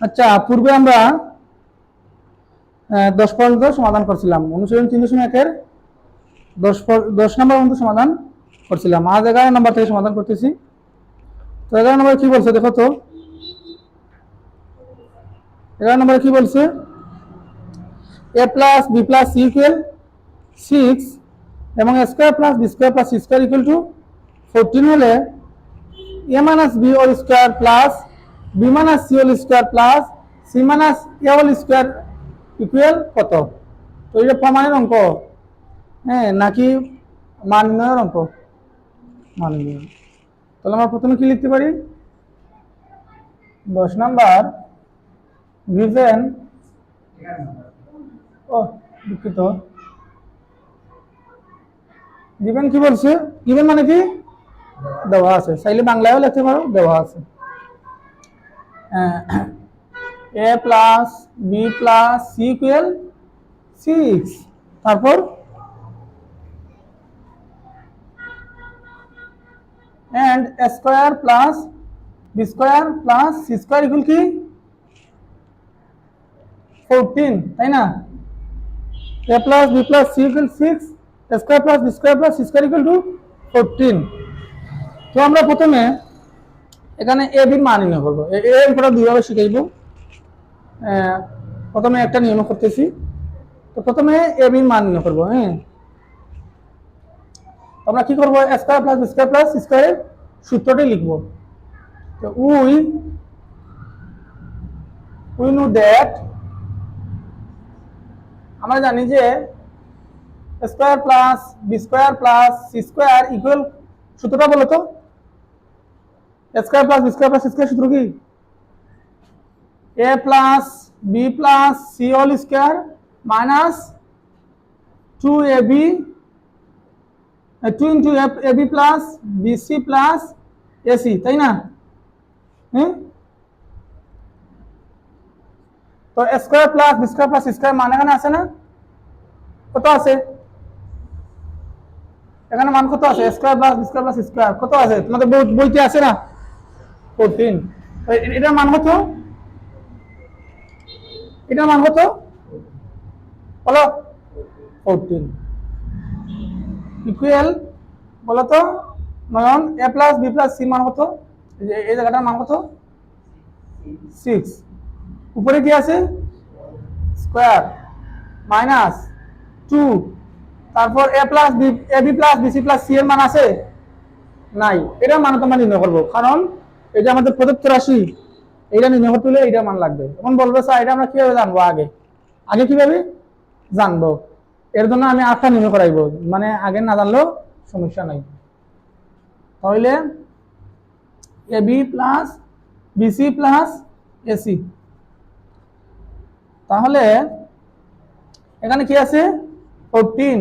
আচ্ছা পূর্বে আমরা দশ পর্যন্ত সমাধান করছিলাম। অনুশীলন তিন দশমিক একের দশ দশ নম্বর পর্যন্ত সমাধান করছিলাম। আজ এগারো নম্বর থেকে সমাধান করতেছি। তো এগারো নম্বরে কি বলছে দেখো তো? এগারো নম্বরে কি বলছে? A plus B plus C equal six এবং A square plus B square plus C square equal to fourteen হলে A minus B whole square plus B minus C whole square plus C minus A whole square equal কত? তো এটা প্রমাণের অঙ্ক। হ্যাঁ নাকি মান নির্ণয়ের অঙ্ক? মান তাহলে আমরা প্রথমে কি লিখতে পারি? দশ নাম্বার গিভেন ও, দুঃখিত। গিভেন কি বলছে? গিভেন মানে কি? দেওয়া আছে চাইলে বাংলায়ও লিখতে পারো দেওয়া আছে A plus B plus C equal six তারপর a square plus b square plus c square equal কি 14 তাই না plus b plus c equal 6 a square plus b square plus c square equal to 14 তো আমরা প্রথমে এখানে এ এর মান নির্ণয় করব। এ দুইভাবে শিখাইব। আহ, প্রথমে একটা নিয়ম করতেছি। তো প্রথমে এ এর মান নির্ণয় করব হ্যাঁ? আমরা কি করব? স্কোয়ার প্লাস স্কোয়ার প্লাস স্কোয়ারের সূত্রটি লিখব। তো উই উই নো দ্যাট আমরা জানি যে square plus B square plus C square equal সূত্রটা বলো তো? Square plus B plus, square সূত্র কি? A plus B plus C whole square minus two A B two into A B plus BC plus AC তাই না? হুম? তো square plus B square plus square মান এখানে আছে না? কত আছে? এখানে মান কত আছে? Square plus B square plus square কত আছে? তোমাদের বই- বইতে আছে না? ফোরটিন এটার মান কত? এটার মান কত? বলো। ফোরটিন ইকুয়াল বলো তো। Nayan A plus B plus C মান এই জায়গাটার মান কত? সিক্স উপরে কি আছে? স্কোয়ার মাইনাস টু তারপর A plus B A B plus BC plus C এর মান আছে? নাই। এটার মান তোমার নির্ণয় করব। কারণ এটা আমাদের প্রদত্ত রাশি। এইটা নির্ণয় হলে এইটার মান লাগবে। এখন বলব, স্যার, এটা আমরা কীভাবে জানব আগে? আগে কীভাবে? জানব। এর জন্য আমি আটটা নির্ণয় করাইবো। মানে আগে না জানলেও সমস্যা নাই। তাহলে A B plus BC plus AC তাহলে এখানে কি আছে? ফোরটিন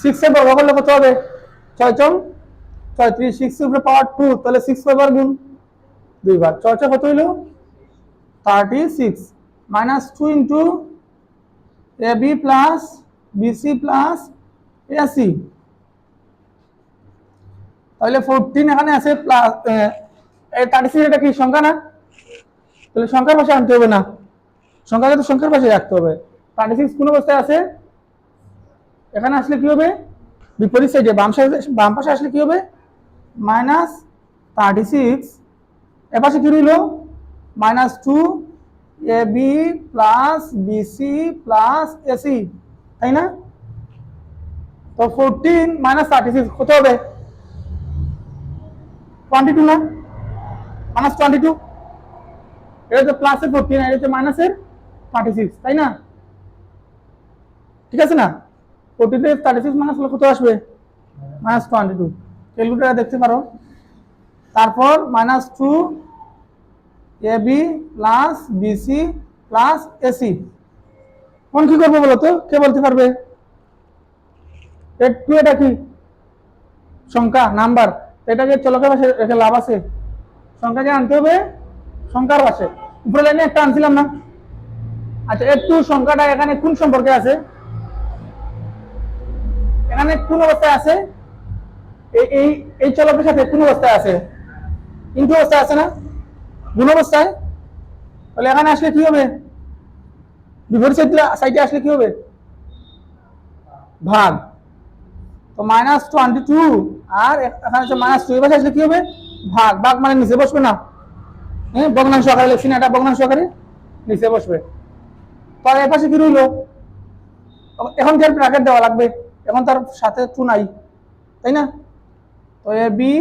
সিক্সের বর্গ করলে কত হবে। ছয় চম ছয়ত্রিশ সিক্স উপরে পাওয়ার টু তাহলে সিক্স কয়বার গুণ। দুইবার। ছয় কত হইল? Thirty six minus two into A B plus BC plus AC তাহলে ফোরটিন এখানে আছে প্লাস থার্টি সিক্স এটা কি সংখ্যা না? তাহলে সংখ্যার পাশে আনতে হবে না। সংখ্যাকে তো সংখ্যার পাশে রাখতে হবে। থার্টি সিক্স কোন অবস্থায় আছে? এখানে আসলে কি হবে? বিপরীত সাইডে বাম সাইডে, বাম পাশে আসলে কি হবে? মাইনাস থার্টি সিক্স এ পাশে কি রইল? Minus two A B plus BC plus AC তাই না? তো ফোরটিন মাইনাস থার্টি সিক্স, কত হবে? টোয়েন্টি টু না? মাইনাস টোয়েন্টি টু এটা হচ্ছে প্লাসের ফোরটিন এটা হচ্ছে মাইনাসের থার্টি সিক্স তাই না? ঠিক আছে না? ফোরটিন থেকে থার্টি সিক্স মাইনাস হলে কত আসবে? মাইনাস টোয়েন্টি টু ক্যালকুলেটার দেখতে পারো। তারপর minus two A B plus BC plus AC কোন কি করব বলো তো? কে বলতে পারবে? টু এটা কি? সংখ্যা, নাম্বার। এটাকে চলকের পাশে রেখে লাভ আছে। সংখ্যাকে আনতে হবে সংখ্যার পাশে। উপরে লাইনে একটা আনছিলাম না। আচ্ছা একটু সংখ্যাটা এখানে কোন সম্পর্কে আছে? এখানে কোন অবস্থায় আছে? এই এই এই চলকের সাথে কোন অবস্থায় আছে? ইন্টু অবস্থায় আছে না? গুণ অবস্থায় তাহলে এখানে আসলে কি হবে? বিপরীত সাইডে আসলে কি হবে? ভাগ। তো মাইনাস টোয়েন্টি টু আর এখানে হচ্ছে মাইনাস টু এবার আসলে কি হবে? ভাগ। ভাগ মানে নিচে বসবে না। হ্যাঁ ভগ্নাংশ আকারে লিখছি না, এটা ভগ্নাংশ আকারে নিচে বসবে। তো আর এর পাশে কি রইল? এখন যার ব্র্যাকেট দেওয়া লাগবে? এখন তার সাথে টু নাই। তাই না? তো A B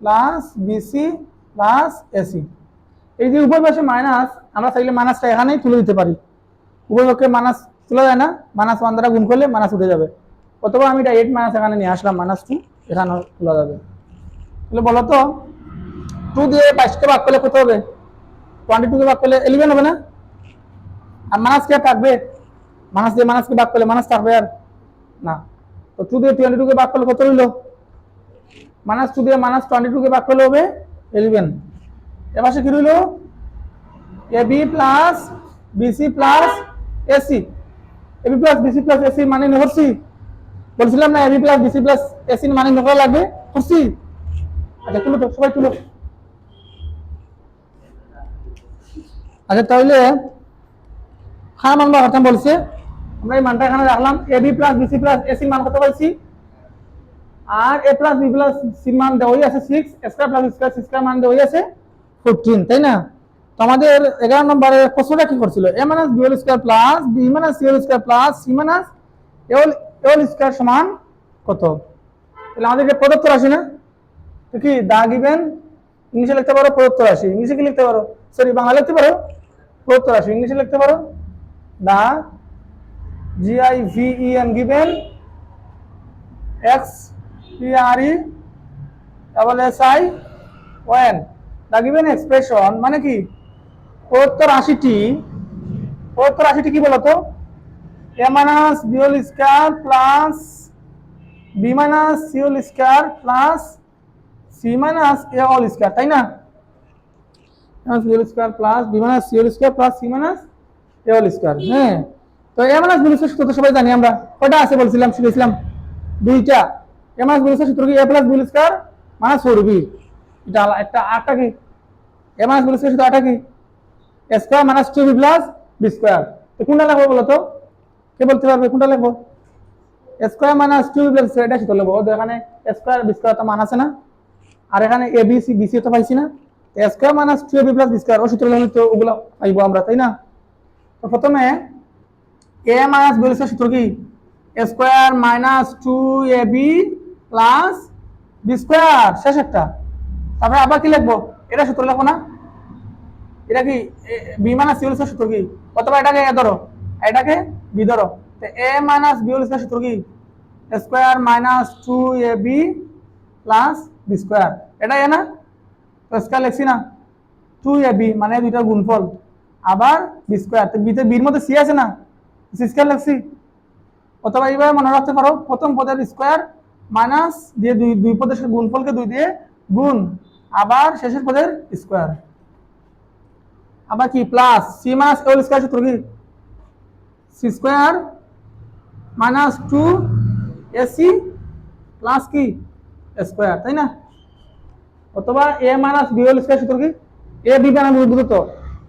plus BC plus AC এই যে উভয় পাশে মাইনাস, আমরা চাইলে মাইনাসটা এখানেই তুলে দিতে পারি। উভয় পক্ষে মাইনাস তোলা যায় না, মাইনাস ওয়ান দ্বারা গুণ করলে মাইনাস উঠে যাবে। অথবা আমি এটা এইট মাইনাস এখানে নিয়ে আসলাম মাইনাস টু এখানে তোলা যাবে। তাহলে বলো তো টু দিয়ে বাইশকে ভাগ করলে কত হবে? টোয়েন্টি টুকে ভাগ করলে ইলেভেন হবে না? আর মাইনাস কে থাকবে? মাইনাস দিয়ে মাইনাসকে ভাগ করলে মাইনাস থাকবে আর? না। তো টু দিয়ে টোয়েন্টি টুকে ভাগ করলে কত হইল মাইনাস টু দিয়ে মাইনাস টোয়েন্টি টুকে ভাগ করলে হবে ইলেভেন সে কি রইল? A B plus BC plus AC AB plus BC plus AC মানে করছি। বলছিলাম না AB plus BC plus AC মানে নকরা লাগবে। করছি। আচ্ছা তুলো তো, সবাই তুলো। আচ্ছা তাহলে হ্যাঁ মান বা কথা বলছে। আমরা এই মানটা এখানে রাখলাম। A B plus BC plus AC মান কত পাইছি? আর A plus B plus C মান দেওয়াই আছে six square plus square C মান দেওয়াই আছে ফোরটিন তাই না? তো আমাদের এগারো নম্বরে প্রশ্নটা কি করছিল? A minus B whole square plus B minus C whole square plus C minus A whole A whole square সমান কত? তাহলে আমাদের এটা প্রদত্ত রাশি না? তো কি, দা গিভেন ইংলিশে লিখতে পারো, প্রদত্ত রাশি। ইংলিশে কি লিখতে পারো? সরি বাংলা লিখতে পারো? প্রদত্ত রাশি। ইংলিশে লিখতে পারো? The G I V E N given X P R E double S I O N given expression মানে কি? প্রদত্ত রাশিটি প্রদত্ত রাশিটি কি বলতো? A minus B whole square plus B minus C whole square plus C minus A whole square তাই না? হ্যাঁ? তো সবাই জানি আমরা। আছে বলছিলাম দুইটা। এটা একটা আটটা কি? এ মাইনাস বি সূত্র আটটা কি? A square minus two B plus B square তো কোনটা লাগবে বলো তো? কে বলতে পারবে? কোনটা লাগবো? স্কোয়ার মাইনাস টু প্লাস এটা সূত্র লাগবো? এখানে স্কোয়ার বি স্কোয়ার তো মান আছে না। আর এখানে A B C B C তো পাইছি না। Square minus two B plus B square ও সূত্র লাগলে তো ওগুলো পাইবো আমরা, তাই না? তো প্রথমে এ মাইনাস বি সূত্র কি? Square minus two A B plus B square শেষ একটা তারপরে আবার কি লিখব? এটা সূত্র লিখব না? এটা কি বি মাইনাস সি সূত্র কি? অথবা এটাকে এ ধরো, এটাকে বি ধরো। তো এ মাইনাস বি সূত্র কি? Square minus two A B plus B square এটা এ না? তো স্কোয়ার লিখছি না। টু এ বি মানে দুইটার গুণফল। আবার বি স্কোয়ার তো বিতে বির মধ্যে সি আছে না? সি স্কোয়ার লিখছি। অথবা এইভাবে মনে রাখতে পারো, প্রথম পদের স্কোয়ার মাইনাস দিয়ে দুই দুই পদের গুণফলকে দুই দিয়ে গুণ। আবার শেষের পদের স্কোয়ার আবার কি plus C minus whole square সূত্র কি? C square minus two AC plus কি? স্কোয়ার তাই না? অথবা A minus B whole square সূত্র কি? এ বি বানান বুঝতো তো।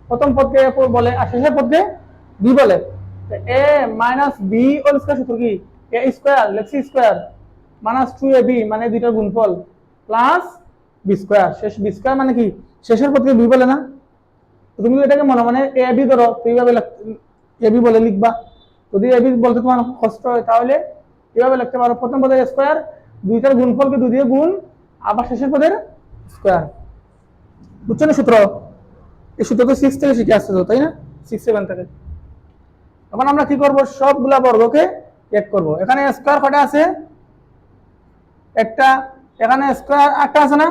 প্রথম পদকে এ বলে, আর শেষের পদকে বি বলে। A minus B whole square সূত্র কি? A square লেক্সি square minus two A B মানে দুইটার গুণফল প্লাস বি স্কোয়ার শেষ বি স্কোয়ার মানে কি? শেষের পদকে বি বলে না? তুমি এটাকে মনে মনে এ বি ধরো, তো এইভাবে এ বি বলে লিখবা। যদি এ বি বলতে তোমার কষ্ট হয়, তাহলে এভাবে লিখতে পারো। প্রথম পদের স্কোয়ার দুইটার গুণফলকে দুই দিয়ে গুণ, আবার শেষের পদের স্কোয়ার বুঝছ না সূত্র? এই সূত্র তো সিক্স থেকে শিখে আসতে তাই না? সিক্স সেভেন থেকে। এখন আমরা কি করব? সবগুলা বর্গকে এক করব। এখানে স্কোয়ার কটা আছে? একটা। এখানে স্কোয়ার একটা আছে না?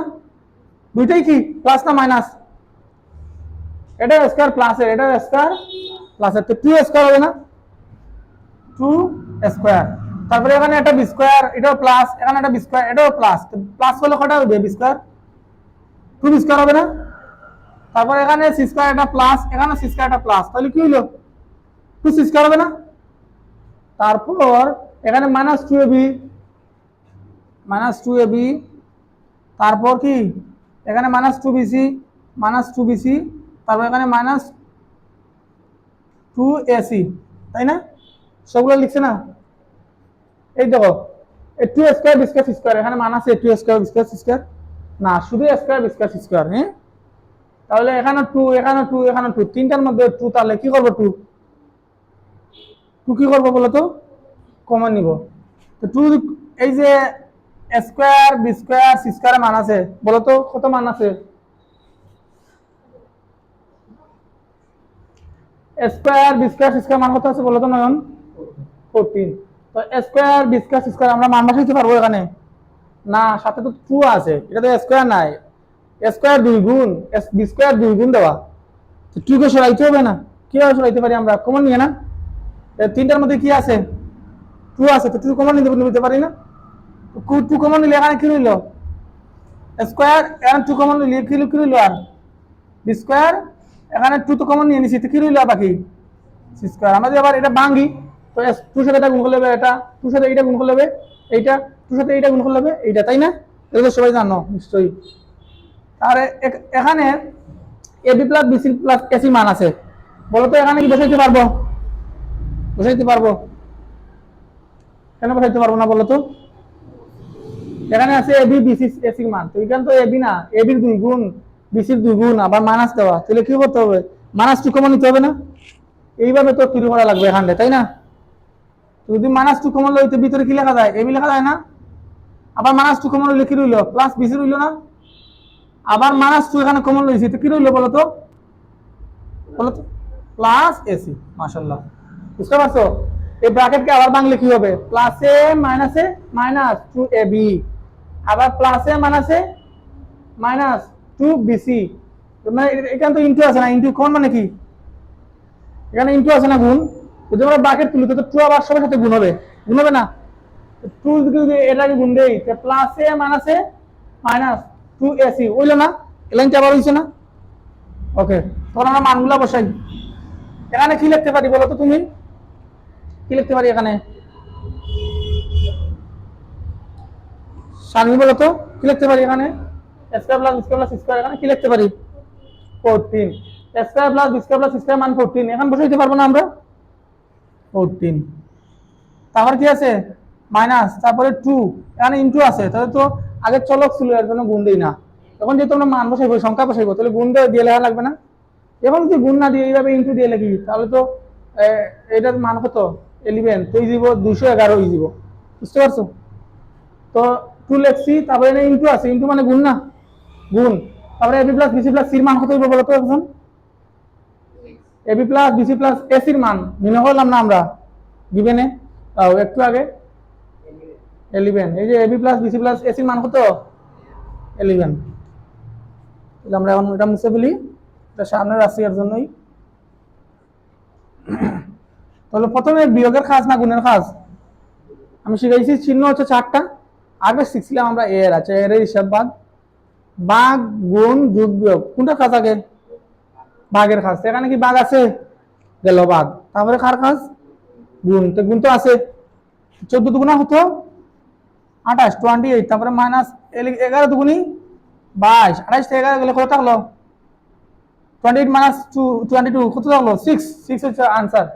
দুইটাই কি? প্লাস না মাইনাস এটা স্কোয়ার প্লাসের এটা স্কোয়ার প্লাসের তো টু স্কোয়ার হবে না? টু স্কোয়ার তারপরে এখানে একটা বি এটাও প্লাস এখানে একটা বি এটাও প্লাস প্লাস হলে কটা হবে? বি টু বি হবে না? তারপর এখানে সি স্কোয়ার একটা প্লাস এখানে সি স্কোয়ার একটা প্লাস তাহলে কি হইল টু সি স্কোয়ার হবে না? তারপর এখানে minus two A B minus two A B তারপর কি? এখানে minus two BC minus two BC তারপর এখানে মাইনাস টু এসি তাই না? সবগুলো লিখছে না? এই দেখো A two square B square square এখানে minus A two square B square square না, শুধু স্কোয়ার বিস্কার স্কোয়ার হ্যাঁ? তাহলে এখানে টু এখানে টু এখানে টু তিনটার মধ্যে টু তাহলে কি করব টু টু কি করব বলো তো? কমন নিব। তো টু এই যে square, B square, C square মান আছে। বলো তো, কত মান আছে? Square, B square, C square মান কত আছে বলো তো, নয়ন? ফোরটিন। তো square, B square, C square আমরা মান বসাইতে পারব এখানে? না, সাথে তো টু আছে। এটা তো স্কোয়ার নাই। স্কোয়ার দুই গুণ বি স্কোয়ার দুই গুণ দেওয়া। তো টু কে সরাইতে হবে না। কীভাবে সরাইতে পারি আমরা? কমন নিয়ে না? তিনটার মধ্যে কি আছে? টু আছে, তো টু কমন নিতে পারি না? টু কমন নিলে এখানে কি রইল? স্কোয়ার, এখানে টু কমন নিলে কি কি রইল আর? স্কোয়ার এখানে টু তো কমন নিয়ে নিছি, তো কি রইল বাকি? স্কোয়ার আবার এটা তো টুর সাথে এটা গুণ এটা টুর সাথে এইটা গুণ এইটা টুর সাথে এইটা গুণ এইটা, তাই না? এটা তো সবাই জানো, নিশ্চয়ই। আর এখানে A B plus BC plus AC মান আছে। বলো এখানে কি বসাইতে পারব? বসাইতে পারব? কেন বসাইতে পারব না বলো তো? এখানে আছে এ বি বিসি এসি মান তো এখানে তো এ বি না। এ বির দুই গুণ বিসির দুই গুণ, আবার মাইনাস দেওয়া। তাহলে কি করতে হবে? মাইনাস টু কমন নিতে হবে না? এইভাবে তো তৈরি করা লাগবে এখানে, তাই না? যদি মাইনাস টু কমন লইতে ভিতরে কি লেখা যায়? এ বি লেখা যায় না? আবার মাইনাস টু কমন লিখে রইল? প্লাস বিসি রইল না? আবার মাইনাস টু এখানে কমন লইছি, তো কি রইল বলো তো? বলো তো? প্লাস এসি মাশাল্লাহ বুঝতে পারছ? এই ব্র্যাকেটকে আবার বাংলা কি হবে? প্লাসে মাইনাসে মাইনাস টু এ বি আবার প্লাসে মাইনাসে মাইনাস টু বিসি মানে এখানে তো ইন্টু আছে না ইন্টু কোন মানে কি? এখানে ইন্টু আছে না গুণ? যদি আমরা ব্র্যাকেট তুলি তো টু আবার সবার সাথে গুণ হবে। গুণ হবে না? টু যদি এটাকে গুণ দেই প্লাসে মাইনাসে মাইনাস টু এসি ওইলো না? এলাইনটা আবার হইছে না? ওকে তখন আমরা মানগুলা বসাই। এখানে কি লিখতে পারি বলো তো তুমি? কি লিখতে পারি এখানে? সারমি বলো তো কি লিখতে পারি এখানে? Square plus square plus square এখানে কি লিখতে পারি? Fourteen square plus square plus square মান ফোরটিন এখন বসাইতে পারব না আমরা? ফোরটিন তারপর কি আছে? মাইনাস তারপরে টু এখানে ইন্টু আছে তাহলে তো আগে চলক ছিল এর জন্য গুণ দিই না। এখন যেহেতু আমরা মান বসাইবো সংখ্যা বসাইবো তাহলে গুণ দিয়ে লেখা লাগবে না। এখন যদি গুণ না দিয়ে এইভাবে ইন্টু দিয়ে লিখি তাহলে তো এটার মান কত? ইলেভেন তো এই যাব দুশো এগারো এই যাব বুঝতে পারছ? তো টু লেখছি তারপরে এখানে ইন্টু আছে ইন্টু মানে গুণ না? গুণ। তারপরে এবি প্লাস বিসি প্লাস সির মান কত হইব বলো তো এখন এবি প্লাস বিসি প্লাস এসির মান। নির্ণয় হলাম না আমরা? গিভেনে একটু আগে? এলিভেন এই যে এবি প্লাস বিসি প্লাস এসির মান কত? এলিভেন তাহলে আমরা এখন এটা মুছে ফেলি। এটা সামনে রাশি এর জন্যই। তাহলে প্রথমে বিয়োগের কাজ না গুণের কাজ আমি শিখাইছি, চিহ্ন হচ্ছে চারটা। আগে শিখছিলাম আমরা এর আছে এর এর হিসাব বাদ। বাঘ, গুণ, যোগ, বিয়োগ, কোনটা কাজ আগে? বাঘের কাজ এখানে কি বাঘ আছে? গেল বাঘ। তারপরে কার কাজ গুণ। তো গুণ তো আছে। চোদ্দ দুগুণা হতো আঠাশ টোয়েন্টি এইট তারপরে মাইনাস এগারো দুগুণি বাইশ। আঠাশ এগারো গেলে কত থাকল? Twenty eight minus two twenty two কত থাকল? সিক্স সিক্স হচ্ছে আনসার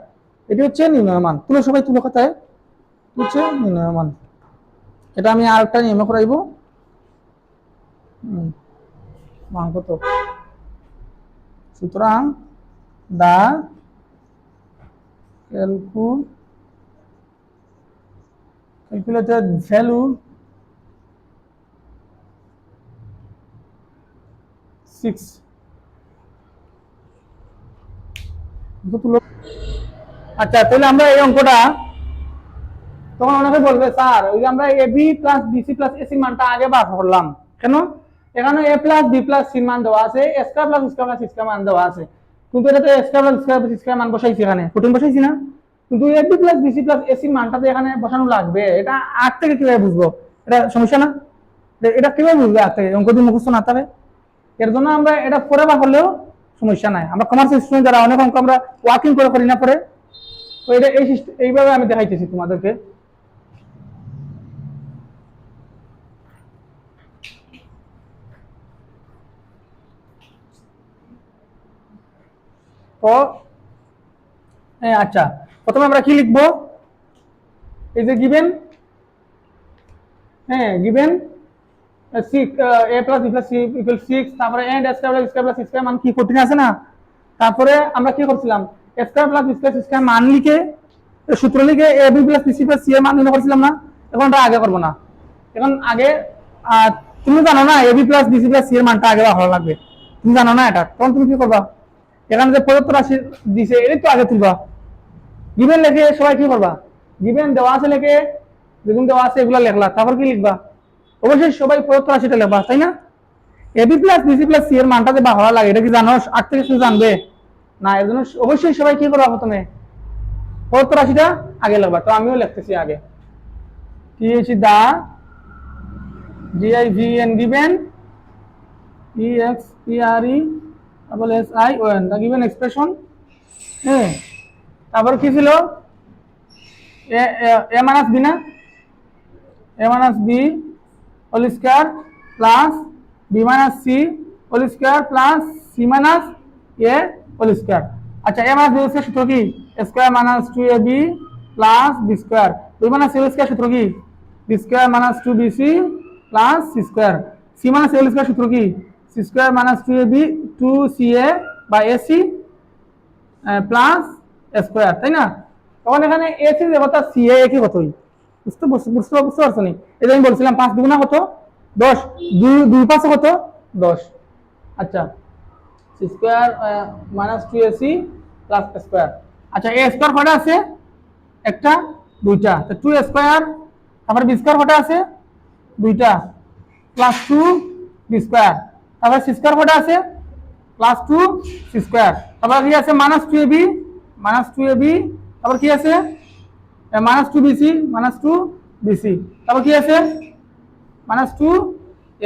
এটি হচ্ছে নির্ণয় মান। তুলো সবাই, তুলো কথায় হচ্ছে নির্ণয় মান। এটা আমি আরেকটা নিয়মে করাইব। কত? সুতরাং দা ক্যালকু calculated value six আচ্ছা তাহলে আমরা এই অঙ্কটা তখন অনেকে বলবে, স্যার, ওই আমরা A B plus BC plus AC মানটা আগে বার করলাম। কেন? এখানে A plus B plus C মান দেওয়া আছে square plus square plus square মান দেওয়া আছে। কিন্তু এটা তো square plus square plus square মান বসাইছি এখানে প্রোটিন বসাইছি না? কিন্তু A B plus BC plus AC মানটা তো এখানে বসানো লাগবে, এটা আগ থেকে কীভাবে বুঝব? এটা সমস্যা না? এটা কীভাবে বুঝবে আগ থেকে? অঙ্ক দিয়ে মুখস্থ না থাকবে এর জন্য আমরা এটা পরে বার করলেও সমস্যা নাই। আমরা কমার্স স্টুডেন্ট যারা, অনেক অঙ্ক আমরা ওয়ার্কিং করে করি না পরে। তো এটা এই এইভাবে আমি দেখাইতেছি তোমাদেরকে। আচ্ছা প্রথমে আমরা কি লিখব? এই যে গিভেন হ্যাঁ গিভেন তারপরে আমরা কি করছিলাম? মান লিখে সূত্র লিখে A B plus B C plus C এর মান করছিলাম না। এখন ওটা আগে করব না। এখন আগে তুমি জানো না A B plus B C plus C এর মানটা আগে ভালো লাগবে? তুমি জানো না এটা? তখন তুমি কি করবা? এখানে যে প্রদত্ত রাশি দিছে, এটাই তো আগে তুলবা। গিভেন লেখে সবাই কি করবা? গিভেন দেওয়া আছে লেখে যেগুলো দেওয়া আছে, এগুলো লেখলা। তারপর কি লিখবা? অবশ্যই সবাই প্রদত্ত রাশিটা লিখবা, তাই না? AB plus BC plus C এর মানটা যে বা লাগে, এটা কি জানো? আট থেকে শুধু জানবে। না, এর জন্য অবশ্যই সবাই কি করবা প্রথমে? প্রদত্ত রাশিটা আগে লিখবা। তো আমিও লিখতেছি আগে। কি হচ্ছে the GI V N given E X P R E তারপর S I O N the given expression হ্যাঁ তারপর কি ছিল? এ এ মাইনাস বি না? A minus B whole square plus B minus C whole square plus C minus A whole square আচ্ছা A minus B হচ্ছে সূত্র কি? Square minus two A B plus B square B minus whole square সূত্র কি? B square minus two B C plus C square C minus A whole square সূত্র কি? C square minus two A B two C A বা A C plus square তাই না? তখন এখানে A C দেবতা সি এ একই কতই? বুঝতে বুঝতে বুঝতে পারছ নি? এই আমি বলছিলাম, পাঁচ দুগুণা কত? দশ। দুই দুই পাঁচে কত? দশ। আচ্ছা। C square minus two A C plus square আচ্ছা এ স্কোয়ার কটা আছে? একটা, দুইটা। তো টু স্কোয়ার তারপরে বি স্কোয়ার কটা আছে? দুইটা। প্লাস টু বি স্কোয়ার তারপরে সি স্কোয়ার কটা আছে প্লাস টু সি স্কোয়ার তারপর কি আছে? Minus two A B minus two A B তারপর কি আছে? Minus two BC minus two BC তারপর কি আছে? মাইনাস টু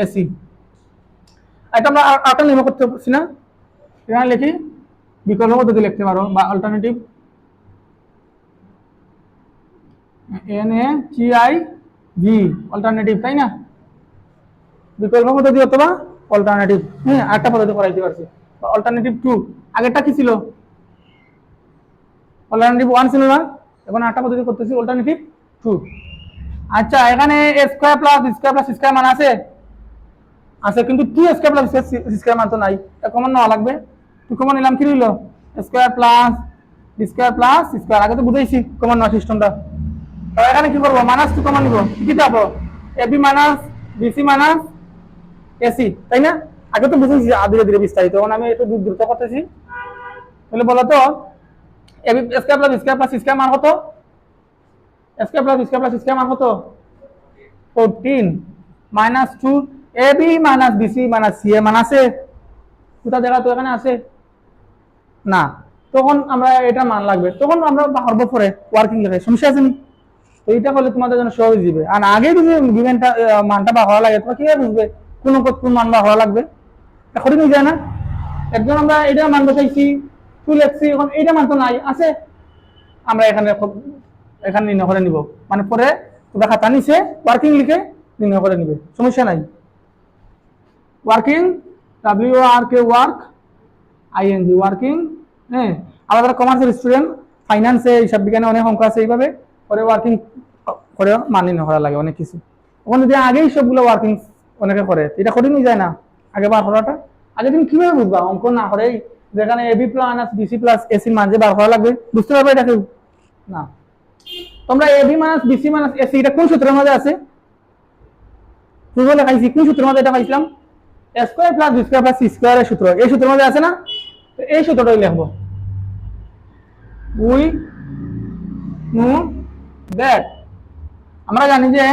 এসি এটা আমরা আরেকটা করতে পারছি না। এখানে লিখি, বিকল্প পদ্ধতি লিখতে পারো বা alternative N A T I V alternative তাই না? বিকল্প পদ্ধতি অথবা অল্টারনেটিভ হ্যাঁ আরেকটা পদ্ধতি করাইতে পারছি। অল্টারনেটিভ টু আগেরটা কি ছিল? অল্টারনেটিভ ওয়ান ছিল না? এখন আরেকটা পদ্ধতি করতেছি অল্টারনেটিভ টু আচ্ছা এখানে A square plus square plus square মান আছে? আছে, কিন্তু টু স্কোয়ার প্লাস স্কোয়ার মান তো নাই। কমন নেওয়া লাগবে। টু কমন নিলাম, কি রইল? Square plus square plus square আগে তো বুঝাইছি কমন নেওয়া সিস্টেমটা এখানে কি করব? মাইনাস টু কমন নিব। কি যাব AB minus BC minus AC তাই না? আগে তো বুঝেছি ধীরে ধীরে বিস্তারিত তখন আমি একটু দ্রুত দ্রুত করতেছি। তাহলে বলো তো square plus square plus square মান কত? Square plus square plus square মান কত? 14 minus two AB minus BC minus এর মান আছে। কোথা দেখা তো এখানে আছে। না, তখন আমরা এটা মান লাগবে। তখন আমরা হরব পরে ওয়ার্কিং লেখে সমস্যা আছে নি? তো এটা করলে তোমাদের জন্য সহজ দিবে আর আগে যদি গিভেনটা মানটা বা হওয়া লাগে, তোমার কীভাবে বুঝবে? কোন পদ কোন মান হওয়া লাগবে। এখনই নিয়ে যায় না। একজন আমরা এটা মান বসাইছি টু লেখছি, এখন এইটা মান নাই, আছে। আমরা এখানে এখানে নির্ণয় করে নিব। মানে পরে তোমরা খাতা নিচে ওয়ার্কিং লিখে নির্ণয় করে নিবে, সমস্যা নাই। Working W R K work ING working হ্যাঁ আমাদের কমার্সের স্টুডেন্ট ফাইন্যান্সে হিসাব বিজ্ঞানে অনেক অঙ্ক আছে এইভাবে করে ওয়ার্কিং করে মান নির্ণয় করা লাগে অনেক কিছু। ওখানে যদি আগেই সবগুলো ওয়ার্কিং অনেকে করে। এটা কঠিনই যায় না। আগে বার করাটা। আগে তুমি কীভাবে বুঝবা? অঙ্ক না করেই যেখানে এবি প্লাস বিসি প্লাস এসির মান যে বার করা লাগবে, বুঝতে পারবে এটা কেউ? না। তোমরা AB minus BC minus AC এটা কোন সূত্রের মধ্যে আছে? পূর্ব লেখাইছি কোন সূত্রের মধ্যে এটা পাইছিলাম? Square plus B square plus C স্কোয়ারের সূত্র। এই সূত্রের মধ্যে আছে না? তো এই সূত্রটাই লিখব। উই নো দ্যাট আমরা জানি যে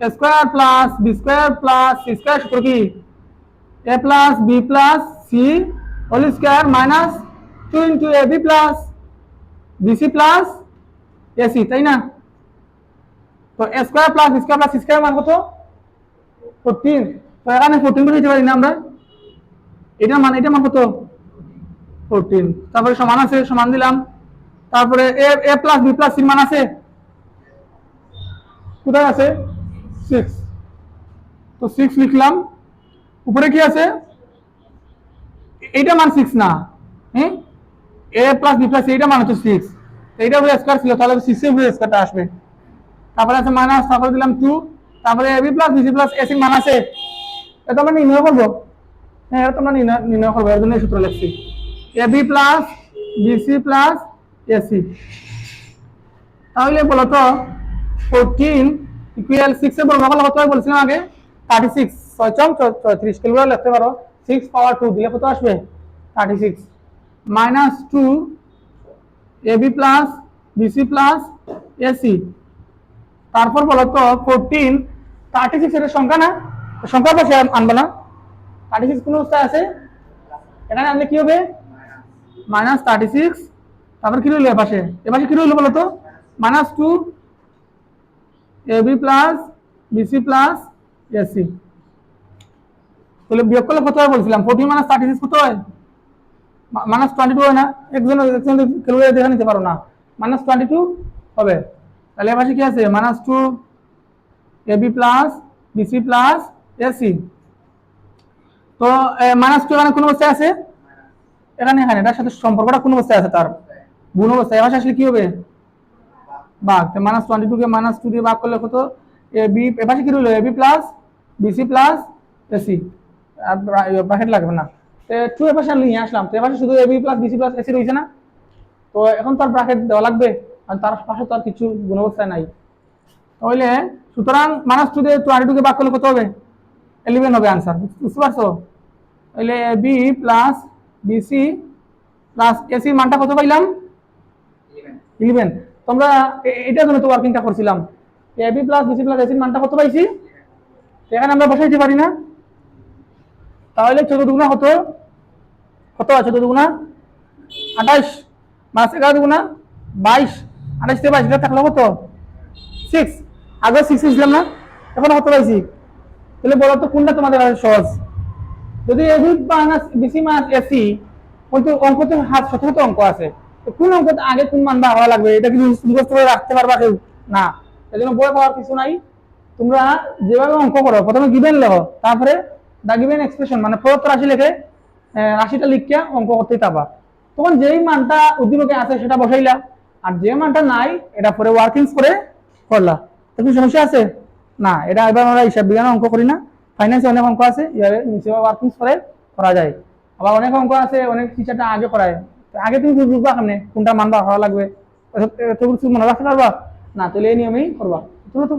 square plus B square plus C square সূত্র কি? A plus B plus C whole square minus two into A B plus BC plus AC তাই না? তো A square plus B square plus C square মান কত? Fourteen তো এখানে fourteen করে দিতে পারি না আমরা। এটার মান এটা মান কত? ফোরটিন তারপরে সমান আছে, সমান দিলাম। তারপরে A A plus B plus সির মান আছে? কোথায় আছে? সিক্স তো সিক্স লিখলাম। উপরে কি আছে? এইটা মান সিক্স না। হ্যাঁ এ প্লাস বি প্লাস এইটা মানে তো সিক্স এইটা উপরে স্কোয়ার ছিল, তাহলে সিক্স এর উপরে স্কোয়ারটা আসবে। তারপরে আছে মাইনাস তারপরে দিলাম টু তারপরে AB plus BC plus AC মান আছে। এটা আমরা নির্ণয় করব। হ্যাঁ এটা তোমরা নির্ণয় করব, এর জন্য এই সূত্র লিখছি। AB plus BC plus AC তাহলে বলতো ফোরটিন ইকুয়াল সিক্স এর বর্গফল কত হয় বলছিলাম আগে থার্টি সিক্স ছয় চম চৌত্রিশ কিলো লিখতে পারো। সিক্স পাওয়ার টু দিলে কত আসবে? Thirty six minus two AB plus BC plus AC তারপর বলতো ফোরটিন থার্টি সিক্স এটা সংখ্যা না? পাশে আন- আনব না। থার্টি সিক্স কোন অবস্থায় আছে? এখানে আনলে কি হবে? মাইনাস থার্টি সিক্স তারপর কি রইল এপাশে এপাশে কি রইল বলতো minus two AB plus BC plus AC তাহলে বিয়োগ করলে কত হয় বলছিলাম? ফোর্টি মাইনাস থার্টি সিক্স কত হয়? মাইনাস টোয়েন্টি টু হয় না? একজন একজন ক্যালকুলেটর দেখে নিতে পারো না। মাইনাস টোয়েন্টি টু হবে। তাহলে এপাশে কি আছে? Minus two AB plus BC plus AC তো মাইনাস টু এখানে কোন অবস্থায় আছে? এখানে এখানে। এটার সাথে সম্পর্কটা কোন অবস্থায় আছে? তার। গুণ অবস্থায়। এবার আসলে কি হবে? তো মাইনাস টোয়েন্টি টু কে মাইনাস টু দিয়ে ভাগ করলে কত? এ বি এপাশে কি রইল? AB plus BC plus AC আর ব্র্যাকেট লাগবে না। তো টু এপাশে আমি নিয়ে আসলাম। তো এপাশে শুধু AB plus BC plus AC রয়েছে না? তো এখন তার ব্র্যাকেট দেওয়া লাগবে। আর তার পাশে তো আর কিছু গুণ অবস্থায় নাই। তাহলে সুতরাং মাইনাস টু দিয়ে টোয়েন্টি টু কে ভাগ করলে কত হবে? ইলেভেন হবে আনসার বুঝতে পারছ? তাহলে A B plus BC plus এসির মানটা কত পাইলাম? ইলেভেন তোমরা এ- এটার জন্য তো ওয়ার্কিংটা করছিলাম। এবি প্লাস বিসি প্লাস এসির মানটা কত পাইছি? এখানে আমরা বসাইতে পারি না। তাহলে চোদ্দ দুগুণা কত? কত আছে চোদ্দ দুগুণা? আঠাইশ মাস এগারো দুগুণা বাইশ। আঠাইশ থেকে বাইশ এটা থাকল কত? সিক্স আগে সিক্স ছিলাম না, এখন কত পাইছি? তাহলে বলো তো, কোনটা তোমাদের কাছে সহজ? যদি AB minus BC minus AC কিন্তু অঙ্ক তো হাত শত শত অঙ্ক আছে। কোন অঙ্ক আগে কোন মান বা হওয়া লাগবে। এটা কিন্তু মুখস্থ করে রাখতে পারবা কেউ। না এই জন্য বই পাওয়ার কিছু নাই। তোমরা যেভাবে অঙ্ক করো, প্রথমে গিভেন লেখো, তারপরে দা গিভেন এক্সপ্রেশন মানে প্রদত্ত রাশি লিখে রাশিটা লিখিয়া অঙ্ক করতেই পারবা তখন যেই মানটা উদ্দীপকে আছে সেটা বসাইলা। আর যে মানটা নাই, এটা পরে ওয়ার্কিংস করে করলা। তো কি সমস্যা আছে? না, এটা এবার আমরা হিসাব বিজ্ঞান অঙ্ক করি না। ফাইন্যান্সে অনেক অঙ্ক আছে ইয়ারে নিচে ওয়ার্কিংস করে করা যায়। আবার অনেক অঙ্ক আছে, অনেক টিচারটা আগে করায়। আগে তুমি বুঝবা কেমনে কোনটা মানবা হওয়া লাগবে। তুমি মনে রাখতে পারবা না তাহলে এই নিয়মেই করবা তুলো তো